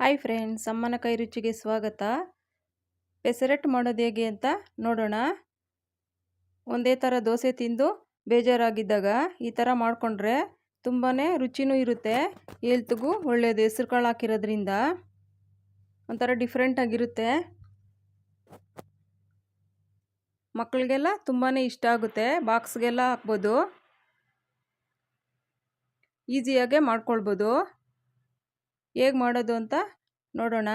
Hi friends, ಅಮ್ಮನ ಕೈ ರುಚಿಗೆ ಸ್ವಾಗತ. ಪೆಸರೆಟ್ ಮಾಡೋದು ಹೇಗೆ ಅಂತ ನೋಡೋಣ. ಒಂದೇ ಥರ ದೋಸೆ ತಿಂದು ಬೇಜಾರಾಗಿದ್ದಾಗ ಈ ಥರ ಮಾಡಿಕೊಂಡ್ರೆ ತುಂಬಾ ರುಚಿನೂ ಇರುತ್ತೆ, ಹೆಲ್ತ್ಗೂ ಒಳ್ಳೆಯದು ಹೆಸ್ರು ಕಾಳು ಹಾಕಿರೋದ್ರಿಂದ ಒಂಥರ ಡಿಫ್ರೆಂಟಾಗಿರುತ್ತೆ ಮಕ್ಕಳಿಗೆಲ್ಲ ತುಂಬಾ ಇಷ್ಟ ಆಗುತ್ತೆ. ಬಾಕ್ಸ್ಗೆಲ್ಲ ಹಾಕ್ಬೋದು. ಈಸಿಯಾಗೆ ಮಾಡ್ಕೊಳ್ಬೋದು. ಹೇಗೆ ಮಾಡೋದು ಅಂತ ನೋಡೋಣ.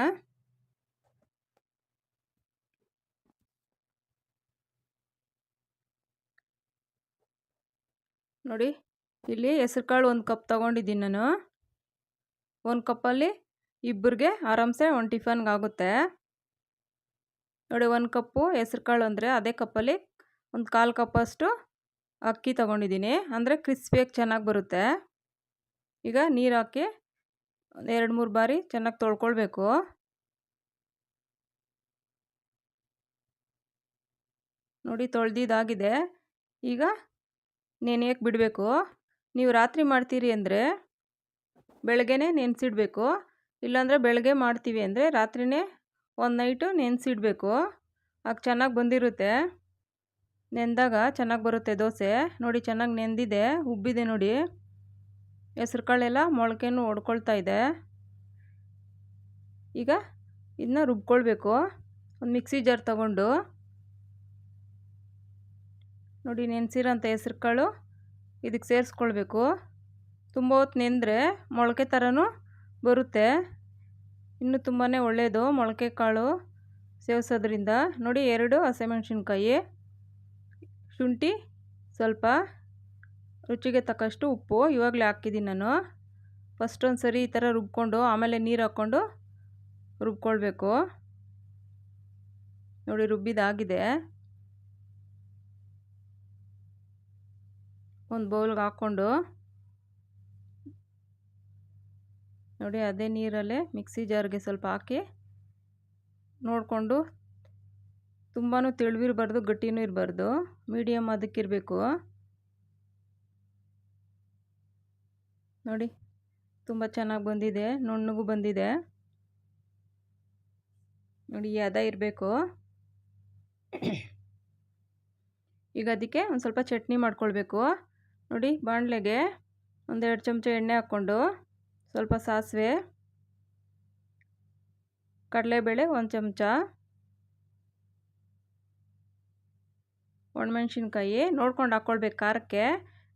ನೋಡಿ, ಇಲ್ಲಿ ಹೆಸ್ರು ಕಾಳು ಒಂದು ಕಪ್ ತೊಗೊಂಡಿದ್ದೀನಿ ನಾನು. ಒಂದು ಕಪ್ಪಲ್ಲಿ ಇಬ್ಬರಿಗೆ ಆರಾಮ್ಸೆ ಒಂದು ಟಿಫನ್ಗೆ ಆಗುತ್ತೆ. ನೋಡಿ, ಒಂದು ಕಪ್ಪು ಹೆಸ್ರು ಕಾಳು ಅಂದರೆ ಅದೇ ಕಪ್ಪಲ್ಲಿ ಒಂದು ಕಾಲು ಕಪ್ಪಷ್ಟು ಅಕ್ಕಿ ತೊಗೊಂಡಿದ್ದೀನಿ. ಅಂದರೆ ಕ್ರಿಸ್ಪಿಯಾಗಿ ಚೆನ್ನಾಗಿ ಬರುತ್ತೆ. ಈಗ ನೀರು ಹಾಕಿ ಎರಡು ಮೂರು ಬಾರಿ ಚೆನ್ನಾಗಿ ತೊಳ್ಕೊಳ್ಬೇಕು. ನೋಡಿ ತೊಳೆದಿದ್ದಾಗಿದೆ ಈಗ ನೆನೆಯಕ್ಕೆ ಬಿಡಬೇಕು. ನೀವು ರಾತ್ರಿ ಮಾಡ್ತೀರಿ ಅಂದರೆ ಬೆಳಗ್ಗೆನೇ ನೆನೆಸಿಡಬೇಕು. ಇಲ್ಲಾಂದರೆ ಬೆಳಗ್ಗೆ ಮಾಡ್ತೀವಿ ಅಂದರೆ ರಾತ್ರಿನೇ ಒಂದು ನೈಟು ನೆನೆಸಿಡಬೇಕು. ಆಗ ಚೆನ್ನಾಗಿ ಬಂದಿರುತ್ತೆ. ನೆಂದಾಗ ಚೆನ್ನಾಗಿ ಬರುತ್ತೆ ದೋಸೆ. ನೋಡಿ ಚೆನ್ನಾಗಿ ನೆಂದಿದೆ, ಉಬ್ಬಿದೆ ನೋಡಿ. ಹೆಸ್ರು ಕಾಳೆಲ್ಲ ಮೊಳಕೆನೂ ಒಡ್ಕೊಳ್ತಾ ಇದೆ. ಈಗ ಇದನ್ನ ರುಬ್ಕೊಳ್ಬೇಕು. ಒಂದು ಮಿಕ್ಸಿ ಜಾರ್ ತಗೊಂಡು. ನೋಡಿ ನೆನೆಸಿರೋಂಥ ಹೆಸ್ರು ಕಾಳು ಇದಕ್ಕೆ ಸೇರಿಸ್ಕೊಳ್ಬೇಕು. ತುಂಬ ಹೊತ್ತು ನೆಂದರೆ ಮೊಳಕೆ ಥರನೂ ಬರುತ್ತೆ. ಇನ್ನು ತುಂಬಾ ಒಳ್ಳೆಯದು ಮೊಳಕೆ ಕಾಳು ಸೇವಿಸೋದ್ರಿಂದ. ನೋಡಿ ಎರಡು ಹಸಿಮೆಣ್ಸಿನ್ಕಾಯಿ ಶುಂಠಿ ಸ್ವಲ್ಪ ರುಚಿಗೆ ತಕ್ಕಷ್ಟು ಉಪ್ಪು, ಇವಾಗಲೇ ಹಾಕಿದ್ದೀನಿ ನಾನು. ಫಸ್ಟ್ ಒಂದು ಸರಿ ಈ ಥರ ರುಬ್ಕೊಂಡು, ಆಮೇಲೆ ನೀರು ಹಾಕ್ಕೊಂಡು ರುಬ್ಕೊಳ್ಬೇಕು. ನೋಡಿ ರುಬ್ಬಿದಾಗಿದೆ ಒಂದು ಬೌಲ್ಗೆ ಹಾಕ್ಕೊಂಡು ನೋಡಿ, ಅದೇ ನೀರಲ್ಲೇ ಮಿಕ್ಸಿ ಜಾರ್ಗೆ ಸ್ವಲ್ಪ ಹಾಕಿ ನೋಡಿಕೊಂಡು. ತುಂಬಾ ತೆಳುವಿರಬಾರ್ದು, ಗಟ್ಟಿನೂ ಇರಬಾರ್ದು ಮೀಡಿಯಮ್ ಅದಕ್ಕಿರಬೇಕು. ನೋಡಿ. ತುಂಬ ಚೆನ್ನಾಗಿ ಬಂದಿದೆ. ನುಣ್ಣಗೂ ಬಂದಿದೆ. ನೋಡಿ ಅದ ಇರಬೇಕು. ಈಗ ಅದಕ್ಕೆ ಒಂದು ಸ್ವಲ್ಪ ಚಟ್ನಿ ಮಾಡ್ಕೊಳ್ಬೇಕು. ನೋಡಿ, ಬಾಣಲೆಗೆ ಒಂದೆರಡು ಚಮಚ ಎಣ್ಣೆ ಹಾಕ್ಕೊಂಡು ಸ್ವಲ್ಪ ಸಾಸಿವೆ, ಕಡಲೆಬೇಳೆ ಒಂದು ಚಮಚ, ಒಣಮೆಣ್ಸಿನ್ಕಾಯಿ ನೋಡ್ಕೊಂಡು ಹಾಕ್ಕೊಳ್ಬೇಕು ಖಾರಕ್ಕೆ.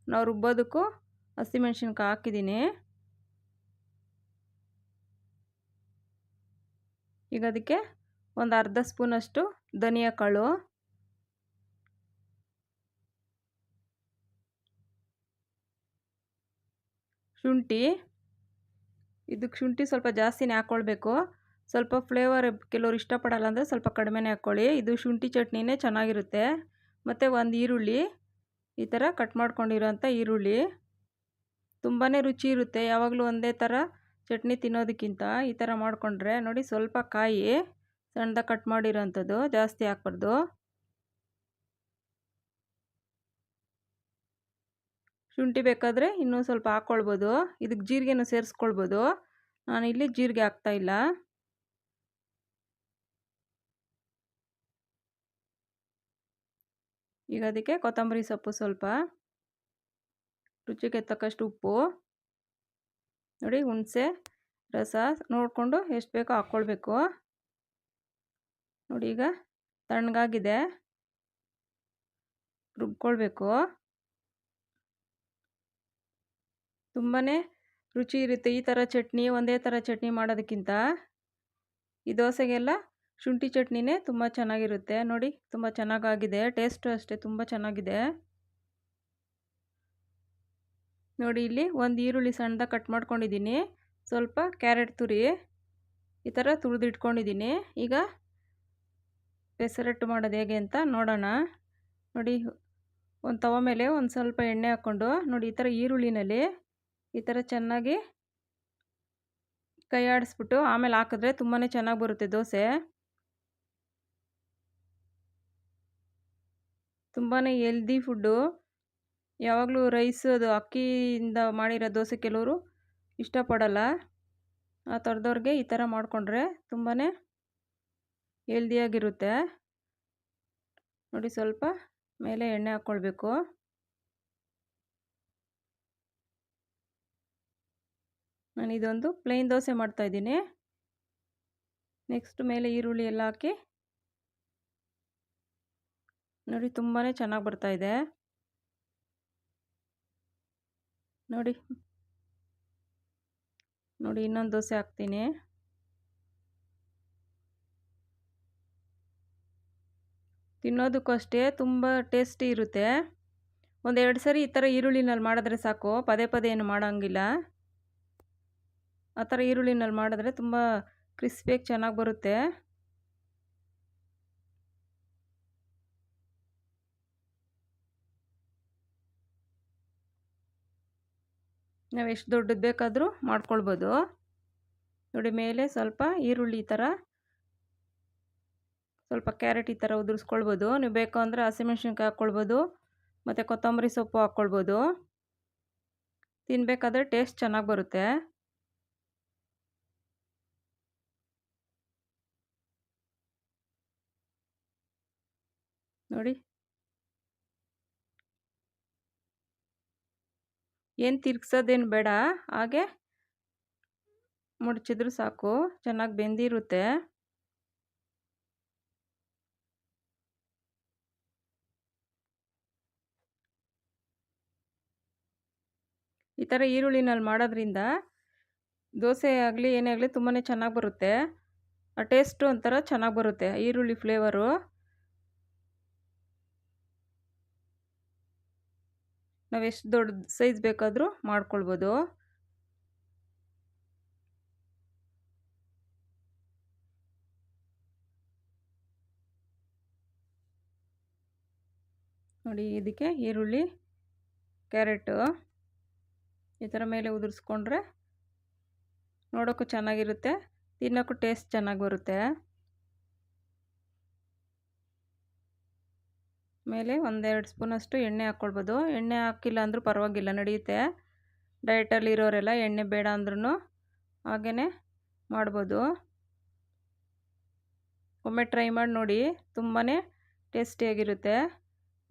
ನಾವು ರುಬ್ಬೋದಕ್ಕೂ ಹಸಿಮೆಣ್ಸಿನ್ಕಾಯಿ ಹಾಕಿದ್ದೀನಿ. ಈಗ ಅದಕ್ಕೆ ಒಂದು ಅರ್ಧ ಸ್ಪೂನಷ್ಟು ಧನಿಯಾ ಕಾಳು. ಶುಂಠಿ. ಇದಕ್ಕೆ ಶುಂಠಿ ಸ್ವಲ್ಪ ಜಾಸ್ತಿನೇ ಹಾಕ್ಕೊಳ್ಬೇಕು ಸ್ವಲ್ಪ ಫ್ಲೇವರ್ ಕೆಲವ್ರು ಇಷ್ಟಪಡಲ್ಲ ಅಂದರೆ ಸ್ವಲ್ಪ ಕಡಿಮೆನೇ ಹಾಕ್ಕೊಳ್ಳಿ ಇದು ಶುಂಠಿ ಚಟ್ನಿನೇ ಚೆನ್ನಾಗಿರುತ್ತೆ. ಮತ್ತು ಒಂದು ಈರುಳ್ಳಿ. ಈ ಥರ ಕಟ್ ಮಾಡ್ಕೊಂಡಿರೋಂಥ ಈರುಳ್ಳಿ. ತುಂಬಾ ರುಚಿ ಇರುತ್ತೆ. ಯಾವಾಗಲೂ ಒಂದೇ ಥರ ಚಟ್ನಿ ತಿನ್ನೋದಕ್ಕಿಂತ ಈ ಥರ ಮಾಡಿಕೊಂಡ್ರೆ ನೋಡಿ ಸ್ವಲ್ಪ ಕಾಯಿ ಸಣ್ಣದಾಗಿ ಕಟ್ ಮಾಡಿರೋಂಥದ್ದು ಜಾಸ್ತಿ ಹಾಕ್ಬಾರ್ದು. ಶುಂಠಿ ಬೇಕಾದರೆ ಇನ್ನೂ ಸ್ವಲ್ಪ ಹಾಕ್ಕೊಳ್ಬೋದು ಇದಕ್ಕೆ ಜೀರಿಗೆನೂ ಸೇರಿಸ್ಕೊಳ್ಬೋದು. ನಾನಿಲ್ಲಿ ಜೀರಿಗೆ ಹಾಕ್ತಾಯಿಲ್ಲ ಈಗ ಅದಕ್ಕೆ ಕೊತ್ತಂಬರಿ ಸೊಪ್ಪು ಸ್ವಲ್ಪ. ರುಚಿಗೆ ತಕ್ಕಷ್ಟು ಉಪ್ಪು ನೋಡಿ ಹುಣಸೆ, ರಸ ನೋಡಿಕೊಂಡು ಎಷ್ಟು ಬೇಕೋ ಹಾಕ್ಕೊಳ್ಬೇಕು. ನೋಡಿ ಈಗ ತಣ್ಣಗಾಗಿದೆ. ರುಬ್ಕೊಳ್ಬೇಕು. ತುಂಬಾ ರುಚಿ ಇರುತ್ತೆ ಈ ಥರ ಚಟ್ನಿ, ಒಂದೇ ಥರ ಚಟ್ನಿ ಮಾಡೋದಕ್ಕಿಂತ. ಈ ದೋಸೆಗೆಲ್ಲ ಶುಂಠಿ ಚಟ್ನಿನೇ ತುಂಬ ಚೆನ್ನಾಗಿರುತ್ತೆ. ನೋಡಿ ತುಂಬ ಚೆನ್ನಾಗಾಗಿದೆ, ಟೇಸ್ಟು ಅಷ್ಟೇ ತುಂಬ ಚೆನ್ನಾಗಿದೆ. ನೋಡಿ ಇಲ್ಲಿ ಒಂದು ಈರುಳ್ಳಿ ಸಣ್ಣದಾಗಿ ಕಟ್ ಮಾಡ್ಕೊಂಡಿದ್ದೀನಿ. ಸ್ವಲ್ಪ ಕ್ಯಾರೆಟ್ ತುರಿ ಈ ಥರ ತುರಿದಿಟ್ಕೊಂಡಿದ್ದೀನಿ ಈಗ ಹೆಸರಟ್ಟು ಮಾಡೋದು ಹೇಗೆ ಅಂತ ನೋಡೋಣ. ನೋಡಿ ಒಂದು ತವ ಮೇಲೆ ಒಂದು ಸ್ವಲ್ಪ ಎಣ್ಣೆ ಹಾಕ್ಕೊಂಡು ನೋಡಿ ಈ ಥರ ಈರುಳ್ಳಿನಲ್ಲಿ ಈ ಥರ ಚೆನ್ನಾಗಿ ಕೈ ಆಡಿಸ್ಬಿಟ್ಟು ಆಮೇಲೆ ಹಾಕಿದ್ರೆ ತುಂಬಾ ಚೆನ್ನಾಗಿ ಬರುತ್ತೆ ದೋಸೆ. ತುಂಬಾ ಹೆಲ್ದಿ ಫುಡ್ಡು ಯಾವಾಗಲೂ ರೈಸ್ ಅದು ಅಕ್ಕಿಯಿಂದ ಮಾಡಿರೋ ದೋಸೆ ಕೆಲವರು ಇಷ್ಟಪಡಲ್ಲ. ಆ ಥರದವ್ರಿಗೆ ಈ ಥರ ಮಾಡಿಕೊಂಡ್ರೆ ತುಂಬಾ ಹೆಲ್ದಿಯಾಗಿರುತ್ತೆ. ನೋಡಿ ಸ್ವಲ್ಪ ಮೇಲೆ ಎಣ್ಣೆ ಹಾಕ್ಕೊಳ್ಬೇಕು. ನಾನು ಇದೊಂದು ಪ್ಲೇನ್ ದೋಸೆ ಮಾಡ್ತಾಯಿದ್ದೀನಿ ನೆಕ್ಸ್ಟ್ ಮೇಲೆ ಈರುಳ್ಳಿ ಎಲ್ಲ ಹಾಕಿ ನೋಡಿ ತುಂಬಾ ಚೆನ್ನಾಗಿ ಬರ್ತಾಯಿದೆ ನೋಡಿ. ನೋಡಿ, ಇನ್ನೊಂದು ದೋಸೆ ಹಾಕ್ತೀನಿ. ತಿನ್ನೋದಕ್ಕೂ ಅಷ್ಟೇ ತುಂಬ ಟೇಸ್ಟಿ ಇರುತ್ತೆ. ಒಂದೆರಡು ಸರಿ ಈ ಥರ ಈರುಳ್ಳಿನಲ್ಲಿ ಮಾಡಿದ್ರೆ ಸಾಕು. ಪದೇ ಪದೇ ಏನು ಮಾಡೋಂಗಿಲ್ಲ. ಆ ಥರ ಈರುಳ್ಳಿನಲ್ಲಿ ಮಾಡಿದ್ರೆ ತುಂಬ ಕ್ರಿಸ್ಪಿಯಾಗಿ ಚೆನ್ನಾಗಿ ಬರುತ್ತೆ. ನಾವು ಎಷ್ಟು ದೊಡ್ಡದು ಬೇಕಾದರೂ ಮಾಡ್ಕೊಳ್ಬೋದು. ನೋಡಿ, ಮೇಲೆ ಸ್ವಲ್ಪ ಈರುಳ್ಳಿ ಥರ ಸ್ವಲ್ಪ ಕ್ಯಾರೆಟ್ ಈ ಥರ ಉದುರಿಸ್ಕೊಳ್ಬೋದು. ನೀವು ಬೇಕು ಅಂದರೆ ಹಸಿಮೆಣ್ಸಿನ್ಕಾಯಿ ಹಾಕ್ಕೊಳ್ಬೋದು, ಮತ್ತು ಕೊತ್ತಂಬರಿ ಸೊಪ್ಪು ಹಾಕ್ಕೊಳ್ಬೋದು. ತಿನ್ನಬೇಕಾದ್ರೆ ಟೇಸ್ಟ್ ಚೆನ್ನಾಗಿ ಬರುತ್ತೆ. ನೋಡಿ. ಏನು ತಿರ್ಗ್ಸೋದೇನು ಬೇಡ, ಹಾಗೆ ಮುಡ್ಚಿದ್ರು ಸಾಕು, ಚೆನ್ನಾಗಿ ಬೆಂದಿರುತ್ತೆ. ಈ ಥರ ಈರುಳ್ಳಿನಲ್ಲಿ ಮಾಡೋದ್ರಿಂದ ದೋಸೆ ಆಗಲಿ ಏನೇ ಆಗಲಿ ತುಂಬಾ ಚೆನ್ನಾಗಿ ಬರುತ್ತೆ. ಆ ಟೇಸ್ಟು ಒಂಥರ ಚೆನ್ನಾಗಿ ಬರುತ್ತೆ, ಈರುಳ್ಳಿ ಫ್ಲೇವರು. ನಾವು ಎಷ್ಟು ದೊಡ್ಡ ಸೈಜ್ ಬೇಕಾದರೂ ಮಾಡ್ಕೊಳ್ಬೋದು. ನೋಡಿ ಇದಕ್ಕೆ ಈರುಳ್ಳಿ, ಕ್ಯಾರೆಟು ಈ ಥರ ಮೇಲೆ ಉದುರಿಸ್ಕೊಂಡ್ರೆ ನೋಡೋಕ್ಕೂ ಚೆನ್ನಾಗಿರುತ್ತೆ ತಿನ್ನೋಕ್ಕೂ ಟೇಸ್ಟ್ ಚೆನ್ನಾಗಿ ಬರುತ್ತೆ. ಮೇಲೆ ಒಂದೆರಡು ಸ್ಪೂನಷ್ಟು ಎಣ್ಣೆ ಹಾಕ್ಕೊಳ್ಬೋದು. ಎಣ್ಣೆ ಹಾಕಿಲ್ಲ ಅಂದರೂ ಪರವಾಗಿಲ್ಲ, ನಡೆಯುತ್ತೆ. ಡಯಟಲ್ಲಿ ಇರೋರೆಲ್ಲ ಎಣ್ಣೆ ಬೇಡ ಅಂದ್ರೂ ಹಾಗೇ ಮಾಡ್ಬೋದು. ಒಮ್ಮೆ ಟ್ರೈ ಮಾಡಿ ನೋಡಿ ತುಂಬಾ ಟೇಸ್ಟಿಯಾಗಿರುತ್ತೆ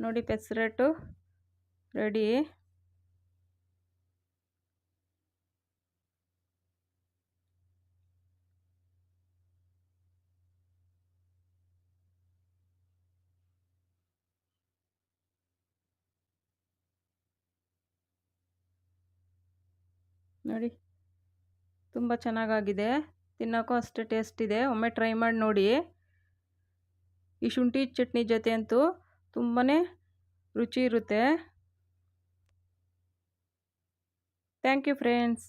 ನೋಡಿ ಪೆಸರೆಟ್ಟು ರೆಡಿ ನೋಡಿ. ತುಂಬ ಚೆನ್ನಾಗಾಗಿದೆ. ತಿನ್ನೋಕ್ಕೂ ಅಷ್ಟೇ ಟೇಸ್ಟ್ ಇದೆ. ಒಮ್ಮೆ ಟ್ರೈ ಮಾಡಿ ನೋಡಿ. ಈ ಶುಂಠಿ ಚಟ್ನಿ ಜೊತೆ ಅಂತೂ ತುಂಬಾ ರುಚಿ ಇರುತ್ತೆ. Thank you friends